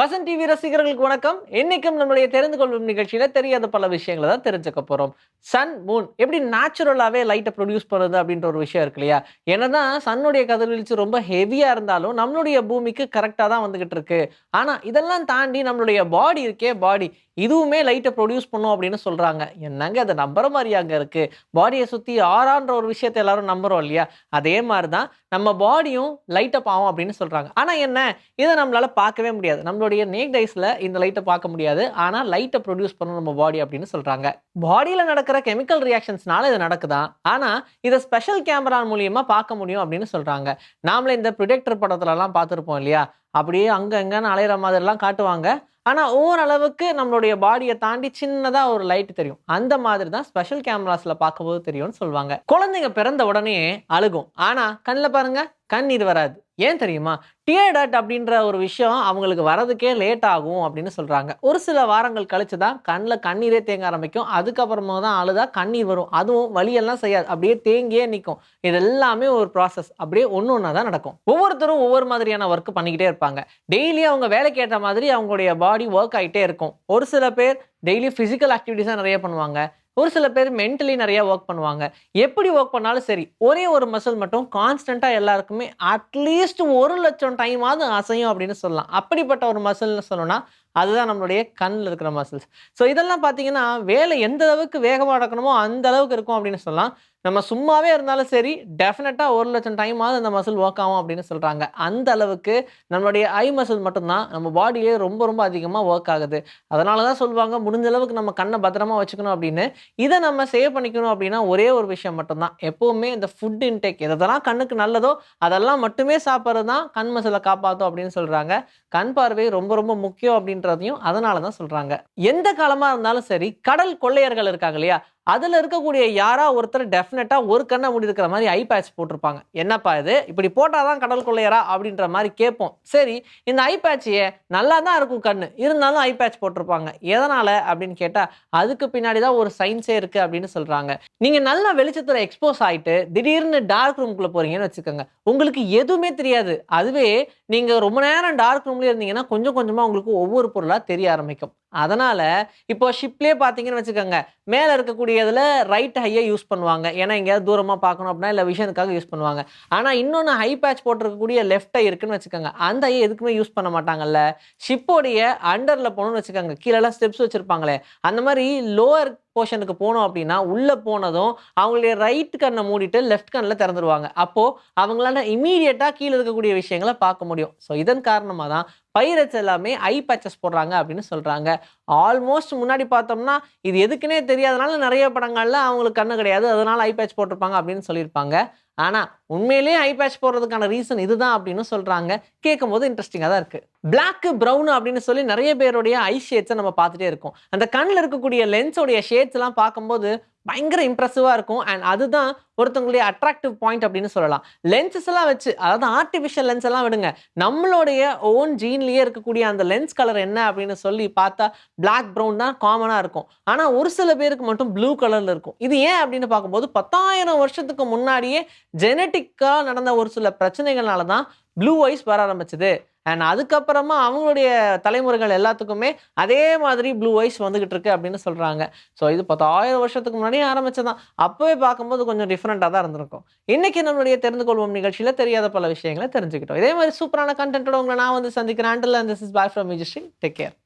Vasan TV ரசிகர்களுக்கு வணக்கம். இன்னைக்கும் நம்மளுடைய தெரிந்து கொள்ளும் நிகழ்ச்சியில தெரியாத பல விஷயங்களை தான் தெரிஞ்சுக்க போறோம். சன் மூன் எப்படி நேச்சுரலாவே லைட்டை ப்ரொடியூஸ் பண்ணுறது அப்படின்ற ஒரு விஷயம் இருக்கு இல்லையா? என்னதான் சன்னுடைய கதிர்வீழ்ச்சி ரொம்ப ஹெவியா இருந்தாலும் நம்மளுடைய பூமிக்கு கரெக்டா தான் வந்துகிட்டு இருக்கு. ஆனா இதெல்லாம் தாண்டி நம்மளுடைய பாடி இருக்கே பாடி இதுவுமே லைட்டை ப்ரொடியூஸ் பண்ணும் அப்படின்னு சொல்றாங்க. என்னங்க அதை நம்புற மாதிரி அங்க இருக்கு? பாடியை சுத்தி ஆறான்ற ஒரு விஷயத்தை எல்லாரும் நம்புறோம் இல்லையா? அதே மாதிரி தான் நம்ம பாடியும் லைட்டை பாவம் அப்படின்னு சொல்றாங்க. ஆனா என்ன? இதை நம்மளால பார்க்கவே முடியாது. நம்மளுடைய நேக் டைஸில் இந்த லைட்டை பார்க்க முடியாது. ஆனால் லைட்டை ப்ரொடியூஸ் பண்ணும் நம்ம பாடி அப்படின்னு சொல்கிறாங்க பாடியில் நடக்கிற கெமிக்கல் ரியாக்ஷன்ஸ்னால இது நடக்குதா? ஆனால் இதை ஸ்பெஷல் கேமரா மூலியமாக பார்க்க முடியும் அப்படின்னு சொல்கிறாங்க நாமளே இந்த ப்ரொடெக்டர் படத்துலலாம் பார்த்துருப்போம் இல்லையா? அப்படியே அங்க அங்கன்னு அலையிற மாதிரிலாம் காட்டுவாங்க. ஆனால் ஓரளவுக்கு நம்மளுடைய பாடியை தாண்டி சின்னதாக ஒரு லைட் தெரியும். அந்த மாதிரி தான் ஸ்பெஷல் கேமராஸில் பார்க்கும்போது தெரியும்னு சொல்லுவாங்க குழந்தைங்க பிறந்த உடனே அழுகும். ஆனால் கண்ணில் பாருங்க இது வராது. ஏன் தெரியுமா? டியர்டட் அப்படின்ற ஒரு விஷயம் அவங்களுக்கு வரதுக்கே லேட் ஆகும் அப்படின்னு சொல்கிறாங்க ஒரு சில வாரங்கள் கழிச்சு தான் கண்ணில் கண்ணீரே தேங்க ஆரம்பிக்கும். அதுக்கப்புறமா தான் அழுதா கண்ணீர் வரும். அதுவும் வலியெல்லாம் செய்யாது. அப்படியே தேங்கியே நிற்கும் இது எல்லாமே ஒரு ப்ராசஸ் அப்படியே ஒன்று ஒன்றா தான் நடக்கும். ஒவ்வொருத்தரும் ஒவ்வொரு மாதிரியான ஒர்க் பண்ணிக்கிட்டே இருப்பாங்க. டெய்லி அவங்க வேலைக்கு ஏற்ற மாதிரி அவங்களுடைய பாடி ஒர்க் ஆகிட்டே இருக்கும். ஒரு சில பேர் டெய்லி ஃபிசிக்கல் ஆக்டிவிட்டிஸாக நிறைய பண்ணுவாங்க. ஒரு சில பேர் மென்டலி நிறைய ஒர்க் பண்ணுவாங்க. எப்படி ஒர்க் பண்ணாலும் சரி ஒரே ஒரு மசில் மட்டும் கான்ஸ்டண்ட்டாக எல்லாருக்குமே அட்லீஸ்ட் ஒரு லட்சம் டைமாவது அசையும் அப்படின்னு சொல்லலாம். அப்படிப்பட்ட ஒரு மசில்னு சொல்லணும்னா அதுதான் நம்மளுடைய கண்ணில் இருக்கிற மசில்ஸ் ஸோ இதெல்லாம் பார்த்தீங்கன்னா வேலை எந்த அளவுக்கு வேகமாக நடக்கணுமோ அந்த அளவுக்கு இருக்கும் அப்படின்னு சொல்லலாம். நம்ம சும்மாவே இருந்தாலும் சரி டெஃபினட்டாக ஒரு லட்சம் டைமாவது அந்த மசில் ஒர்க் ஆகும் அப்படின்னு சொல்கிறாங்க அந்த அளவுக்கு நம்மளுடைய ஐ மசில் மட்டும்தான் நம்ம பாடியே ரொம்ப ரொம்ப அதிகமாக ஒர்க் ஆகுது. அதனால தான் சொல்லுவாங்க முடிஞ்ச அளவுக்கு நம்ம கண்ணை பத்திரமா வச்சுக்கணும் அப்படின்னு. இதை நம்ம சேவ் பண்ணிக்கணும் அப்படின்னா ஒரே ஒரு விஷயம் மட்டும்தான். எப்போவுமே இந்த ஃபுட் இன்டேக் எதெல்லாம் கண்ணுக்கு நல்லதோ அதெல்லாம் மட்டுமே சாப்பிட்றது தான் கண் மசிலை காப்பாற்றும் அப்படின்னு சொல்கிறாங்க கண் பார்வை ரொம்ப ரொம்ப முக்கியம் அப்படின்றதையும் அதனால தான் சொல்கிறாங்க எந்த காலமாக இருந்தாலும் சரி கடல் கொள்ளையர்கள் இருக்காங்க இல்லையா? அதில் இருக்கக்கூடிய யாரா ஒருத்தர் டெஃபினட்டாக ஒரு கண்ணை மூடி இருக்கிற மாதிரி ஐ பேட்ச் போட்டிருப்பாங்க. என்னப்பா இது? இப்படி போட்டால் தான் கடல் கொள்ளையரா? அப்படின்ற மாதிரி கேட்போம். சரி இந்த ஐ பேட்சையே நல்லா தான் இருக்கும் கண்ணு. இருந்தாலும் ஐ பேட்ச் போட்டிருப்பாங்க. எதனால் அப்படின்னு கேட்டால் அதுக்கு பின்னாடி தான் ஒரு சயின்ஸே இருக்குது அப்படின்னு சொல்கிறாங்க நீங்கள் நல்ல வெளிச்சத்தில் எக்ஸ்போஸ் ஆகிட்டு திடீர்னு டார்க் ரூம்குள்ளே போகிறீங்கன்னு வச்சுக்கோங்க. உங்களுக்கு எதுவுமே தெரியாது. அதுவே நீங்கள் ரொம்ப நேரம் டார்க் ரூம்லேயே இருந்தீங்கன்னா கொஞ்சம் கொஞ்சமாக உங்களுக்கு ஒவ்வொரு பொருளாக தெரிய ஆரம்பிக்கும். அதனால் இப்போ ஷிப்லேயே பார்த்தீங்கன்னு வச்சுக்கோங்க மேலே இருக்கக்கூடியதில் ரைட் ஹையை யூஸ் பண்ணுவாங்க. ஏன்னா எங்கேயாவது தூரமாக பார்க்கணும் அப்படின்னா இல்லை விஷயத்துக்காக யூஸ் பண்ணுவாங்க. ஆனால் இன்னொன்று ஹை பேட்ச் போட்டிருக்கக்கூடிய லெஃப்ட் ஹை இருக்குன்னு வச்சுக்கோங்க. அந்த ஐயை எதுக்குமே யூஸ் பண்ண மாட்டாங்கல்ல. ஷிப்போடைய அண்டரில் போகணும்னு வச்சுக்கோங்க. கீழெல்லாம் ஸ்டெப்ஸ் வச்சுருப்பாங்களே. அந்த மாதிரி லோவர் போர்ஷனுக்கு போனோம் அப்படின்னா உள்ளே போனதும் அவங்களுடைய ரைட் கண்ணை மூடிட்டு லெஃப்ட் கண்ணில் திறந்துருவாங்க. அப்போது அவங்களால இமீடியட்டாக கீழே இருக்கக்கூடிய விஷயங்களை பார்க்க முடியும். ஸோ இதன் காரணமாக தான் பைரட்ஸ் எல்லாமே ஐ பேச்சஸ் போடுறாங்க அப்படின்னு சொல்கிறாங்க ஆல்மோஸ்ட் முன்னாடி பார்த்தோம்னா இது எதுக்குன்னே தெரியாதனால நிறைய படங்களில் அவங்களுக்கு கண்ணு கிடையாது. அதனால ஐ பேட்ச் போட்டிருப்பாங்க அப்படின்னு சொல்லியிருப்பாங்க. ஆனால் உண்மையிலேயே ஐ பேட்ச் போடுறதுக்கான ரீசன் இதுதான் அப்படின்னு சொல்கிறாங்க கேட்கும்போது இன்ட்ரெஸ்டிங்காக தான் இருக்குது பிளாக்கு ப்ரௌன் அப்படின்னு சொல்லி நிறைய பேருடைய ஐ ஷேட்ஸை நம்ம பார்த்துட்டே இருக்கோம். அந்த கண்ணில் இருக்கக்கூடிய லென்ஸோடைய ஷேட்ஸ்லாம் பார்க்கும்போது பயங்கர இம்ப்ரெசிவாக இருக்கும். அண்ட் அதுதான் ஒருத்தவங்களுடைய அட்ராக்டிவ் பாயிண்ட் அப்படின்னு சொல்லலாம். லென்சஸ் எல்லாம் வச்சு அதாவது ஆர்டிஃபிஷியல் லென்ஸ் எல்லாம் விடுங்க. நம்மளுடைய ஓன் ஜீன்லேயே இருக்கக்கூடிய அந்த லென்ஸ் கலர் என்ன அப்படின்னு சொல்லி பார்த்தா பிளாக் ப்ரௌன் தான் காமனாக இருக்கும். ஆனால் ஒரு சில பேருக்கு மட்டும் ப்ளூ கலரில் இருக்கும். இது ஏன் அப்படின்னு பார்க்கும்போது பத்தாயிரம் வருஷத்துக்கு முன்னாடியே ஜெனட்டிக்காக நடந்த ஒரு சில பிரச்சனைகள்னால தான் ப்ளூ ஐஸ் வர ஆரம்பிச்சது. அண்ட் அதுக்கப்புறமா அவங்களுடைய தலைமுறைகள் எல்லாத்துக்குமே அதே மாதிரி ப்ளூ ஐஸ் வந்துகிட்டு இருக்கு அப்படின்னு சொல்கிறாங்க ஸோ இது பத்தாயிரம் வருஷத்துக்கு முன்னாடியே ஆரம்பிச்சதான் அப்போவே பார்க்கும்போது கொஞ்சம் டிஃப்ரெண்ட்டாக தான் இருந்திருக்கும். இன்னைக்கு நம்மளுடைய தெரிந்து கொள்வோம் நிகழ்ச்சியில் தெரியாத பல விஷயங்களை தெரிஞ்சுக்கிட்டோம். இதே மாதிரி சூப்பரான கண்டென்ட்டோட உங்களை நான் வந்து சந்திக்கிறேன். Until this is bye from Musistry take care